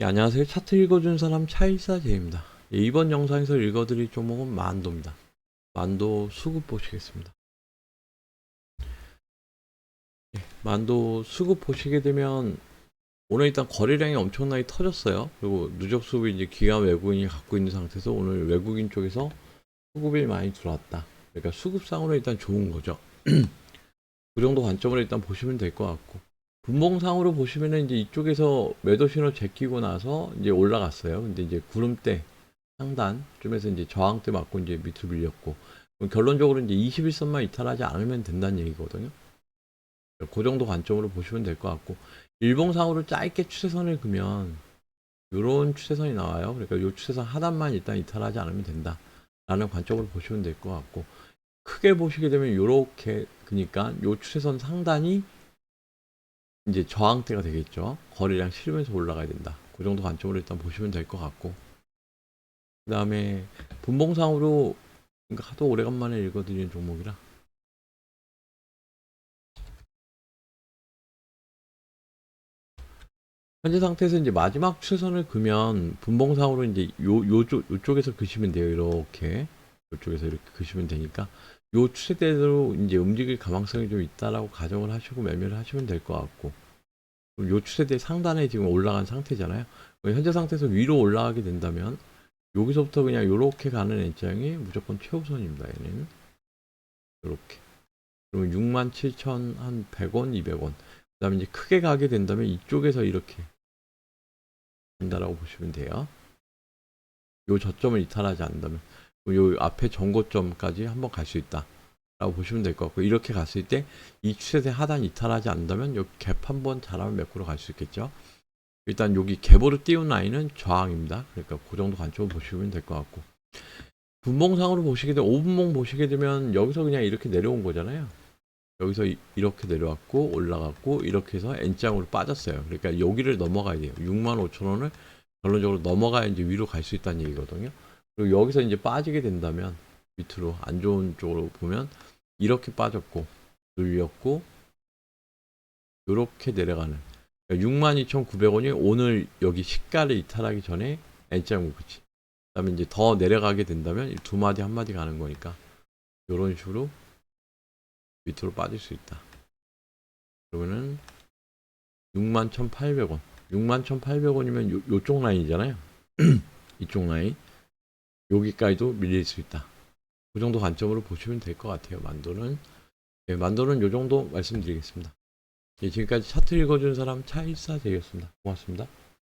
예, 안녕하세요. 차트 읽어준 사람 차일사제입니다. 예, 이번 영상에서 읽어드릴 종목은 만도입니다. 만도 수급 보시겠습니다. 예, 만도 수급 보시게 되면 오늘 일단 거래량이 엄청나게 터졌어요. 그리고 누적 수급이 이제 기관 외국인이 갖고 있는 상태에서 오늘 외국인 쪽에서 수급이 많이 들어왔다. 그러니까 수급상으로 일단 좋은 거죠. 그 정도 관점으로 일단 보시면 될 것 같고. 분봉상으로 보시면은 이제 이쪽에서 매도 신호 제끼고 나서 이제 올라갔어요. 근데 이제 구름대 상단쯤에서 이제 저항대 맞고 이제 밑으로 밀렸고 결론적으로 이제 21선만 이탈하지 않으면 된다는 얘기거든요. 그 정도 관점으로 보시면 될 것 같고 일봉상으로 짧게 추세선을 그면 이런 추세선이 나와요. 그러니까 이 추세선 하단만 일단 이탈하지 않으면 된다 라는 관점으로 보시면 될 것 같고 크게 보시게 되면 이렇게 그러니까 이 추세선 상단이 이제 저항대가 되겠죠. 거래량 실으면서 올라가야 된다. 그 정도 관점으로 일단 보시면 될 것 같고. 그 다음에 분봉상으로 그러니까 하도 오래간만에 읽어드리는 종목이라. 현재 상태에서 이제 마지막 추세선을 그면 분봉상으로 이제 요, 요쪽, 요쪽에서 그시면 돼요. 이렇게. 요쪽에서 이렇게 그시면 되니까. 요 추세대로 이제 움직일 가망성이 좀 있다라고 가정을 하시고 매매를 하시면 될 것 같고 요 추세대 상단에 지금 올라간 상태잖아요. 현재 상태에서 위로 올라가게 된다면 여기서부터 그냥 요렇게 가는 입장이 무조건 최우선입니다. 얘는 요렇게 그러면 67,100원, 200원 그 다음에 이제 크게 가게 된다면 이쪽에서 이렇게 된다라고 보시면 돼요. 요 저점을 이탈하지 않는다면 요 앞에 전고점까지 한번 갈 수 있다. 라고 보시면 될 것 같고 이렇게 갔을 때 이 추세대 하단 이탈하지 않는다면 요갭 한번 잘하면 매크로 갈 수 있겠죠. 일단 여기 갭으로 띄운 라인은 저항입니다. 그러니까 그 정도 관점으로 보시면 될 것 같고 분봉상으로 보시게 되면 5분봉 보시게 되면 여기서 그냥 이렇게 내려온 거잖아요. 여기서 이- 이렇게 내려왔고 올라갔고 이렇게 해서 N장으로 빠졌어요. 그러니까 여기를 넘어가야 돼요. 65,000원을 결론적으로 넘어가야 이제 위로 갈 수 있다는 얘기거든요. 그리고 여기서 이제 빠지게 된다면 밑으로 안 좋은 쪽으로 보면 이렇게 빠졌고 눌렸고 이렇게 내려가는. 62,900원이 오늘 여기 시가를 이탈하기 전에 N자고 그치. 그 다음에 이제 더 내려가게 된다면 이두 마디 한 마디 가는 거니까 이런 식으로 밑으로 빠질 수 있다. 그러면은 61,800원. 61,800원이면 요, 요쪽 라인이잖아요. 이쪽 라인. 여기까지도 밀릴 수 있다. 그 정도 관점으로 보시면 될 것 같아요. 만도는 예, 만도는 요 정도 말씀드리겠습니다. 예, 지금까지 차트 읽어준 사람 차일사제였습니다. 고맙습니다.